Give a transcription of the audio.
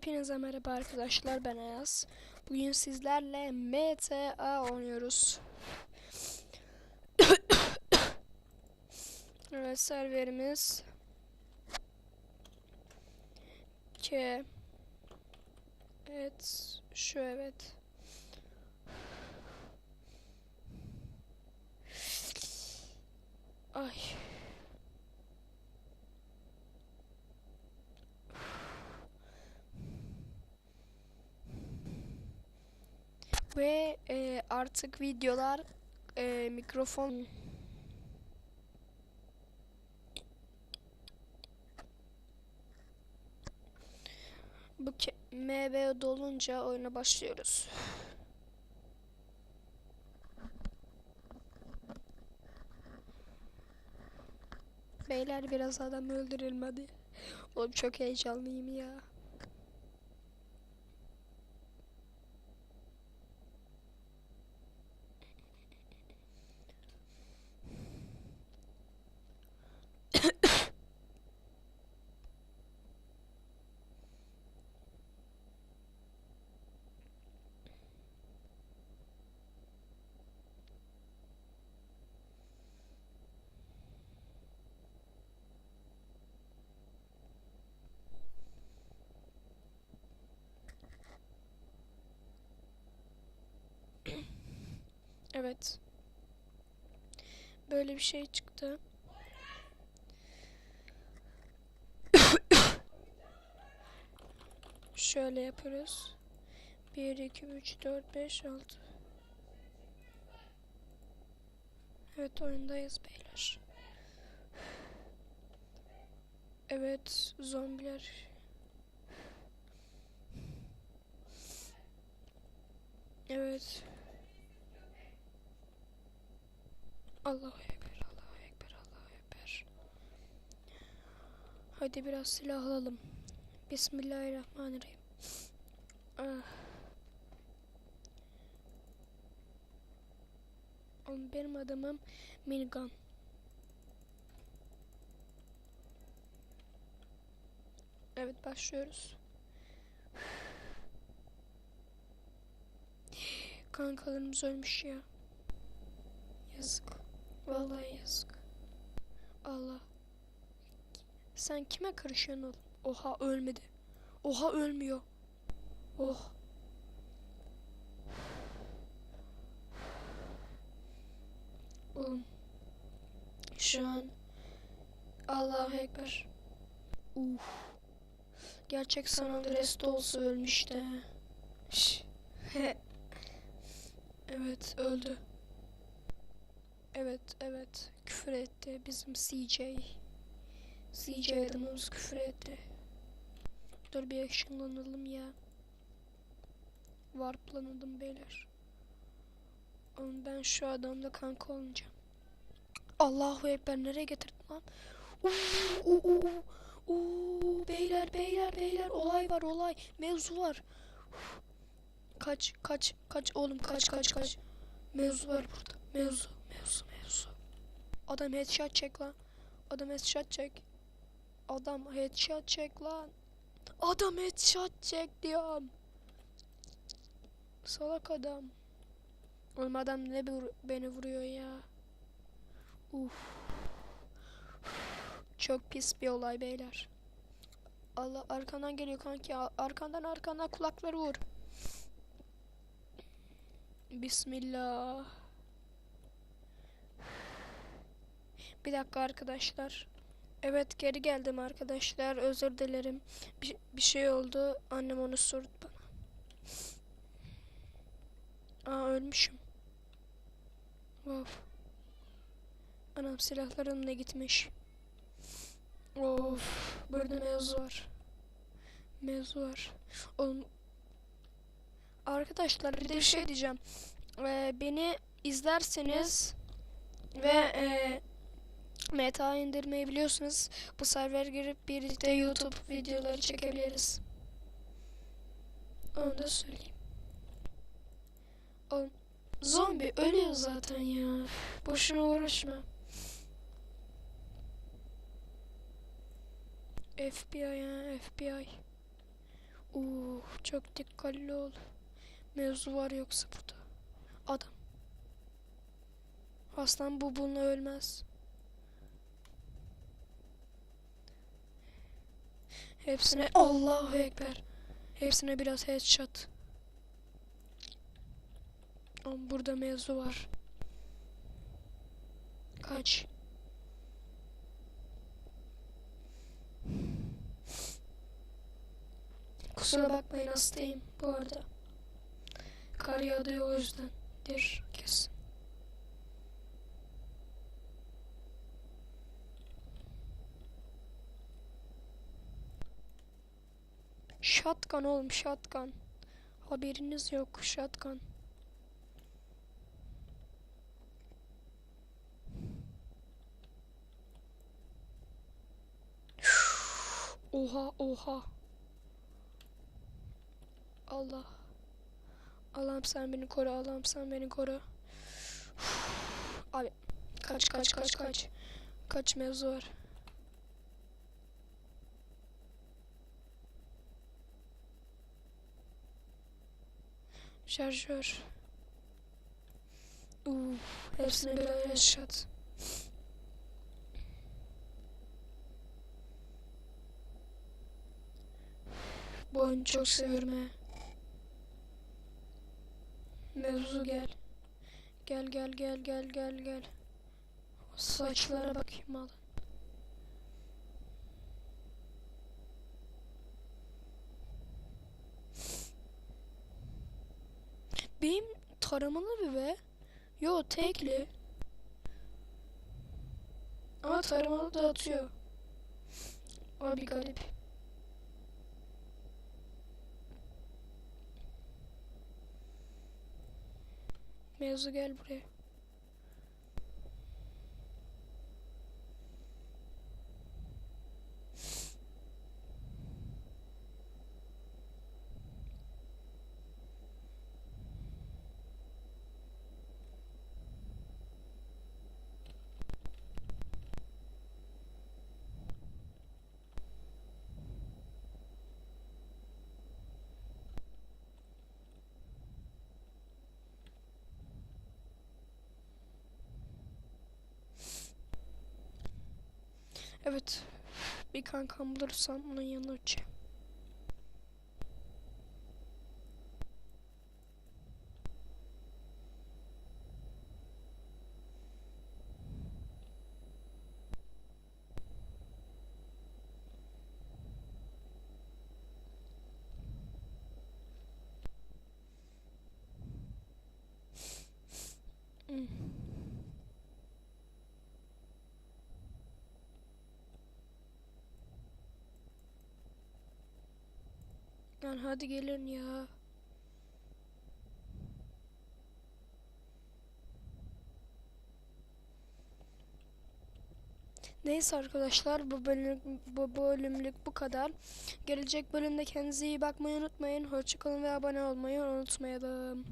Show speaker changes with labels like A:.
A: Hepinize merhaba arkadaşlar ben Ayaz. Bugün sizlerle MTA oynuyoruz. evet serverimiz K Evet şu evet. Ay. Ve e, artık videolar e, mikrofon bu MB dolunca oyuna başlıyoruz. Beyler biraz adam öldürelim. Oğlum çok heyecanlıyım ya. Evet. Böyle bir şey çıktı. Şöyle yapıyoruz. 1, 2, 3, 4, 5, 6. Evet oyundayız beyler. Evet zombiler. Evet. Allahu Ekber, Allahu Ekber, Allahu Ekber. Hadi biraz silah alalım. Bismillahirrahmanirrahim. Ah. Benim adamım minigun. Evet başlıyoruz. Kankalarımız ölmüş ya. Yazık. Vallahi yazık. Allah. Sen kime karışıyorsun oğlum? Oha ölmedi. Oha ölmüyor. Oh. Oğlum. Şu an Allahu Ekber. Uf. Gerçek San Andreas'ta olsa ölmüştü. Evet öldü. Evet evet küfür etti bizim CJ. CJ adamımız küfür etti. Dur bir ışınlanalım ya. Warplanalım beyler. Oğlum ben şu adamla kanka olacağım. Allahu Ekber nereye getirdin lan? Uuu, uuu, uuu, uuu, beyler beyler beyler olay var olay mevzu var. Kaç kaç kaç oğlum kaç kaç kaç. Mevzu var burada mevzu. Adam headshot çek lan. Adam headshot çek. Adam headshot çek lan. Adam headshot çek diyorum. Salak adam. Oğlum adam ne beni vuruyor ya. Uf. Çok pis bir olay beyler. Allah arkandan geliyor kanki. Ar- Arkandan arkandan kulakları vur. Bismillah. Bir dakika arkadaşlar. Evet geri geldim arkadaşlar. Özür dilerim. Bir, bir şey oldu. Annem onu sordu bana. Aa ölmüşüm. Of. Anam silahlarım ne gitmiş. Of. Burada mevzu var. Mevzu var. Oğlum. Arkadaşlar bir de bir şey diyeceğim. Ee, beni izlerseniz ve e, meta indirmeyi biliyorsunuz. Bu server girip birlikte YouTube videoları çekebiliriz. Onu da söyleyeyim. Oğlum, zombi ölüyor zaten ya. Boşuna uğraşma. FBI ya FBI. Uh, çok dikkatli ol. Mevzu var yoksa burada. Adam. Aslan bu bununla ölmez. Hepsine Allahu Ekber. Hepsine biraz headshot. Ama burada mevzu var. Kaç. Kusura bakmayın hastayım bu arada. Kar yağıyor o yüzdendir kesin. Shotgun oğlum shotgun. Haberiniz yok shotgun. Oha oha. Allah. Allah'ım sen beni koru. Allah'ım sen beni koru. Abi kaç kaç kaç kaç. Kaç mevzu var. Şarjör. Uf, hepsine bir headshot. Bu oyunu çok seviyorum he. Mevzu gel. Gel gel gel gel gel gel. Saçlara bakayım alın. Benim taramalı bir be. Yo tekli. Ama taramalı da atıyor. Abi garip. Mevzu gel buraya. Evet. Bir kankam bulursam onun yanına uçacağım. Lan hadi gelin ya. Neyse arkadaşlar bu bölüm bu bölümlük bu kadar. Gelecek bölümde kendinize iyi bakmayı unutmayın. Hoşçakalın ve abone olmayı unutmayalım.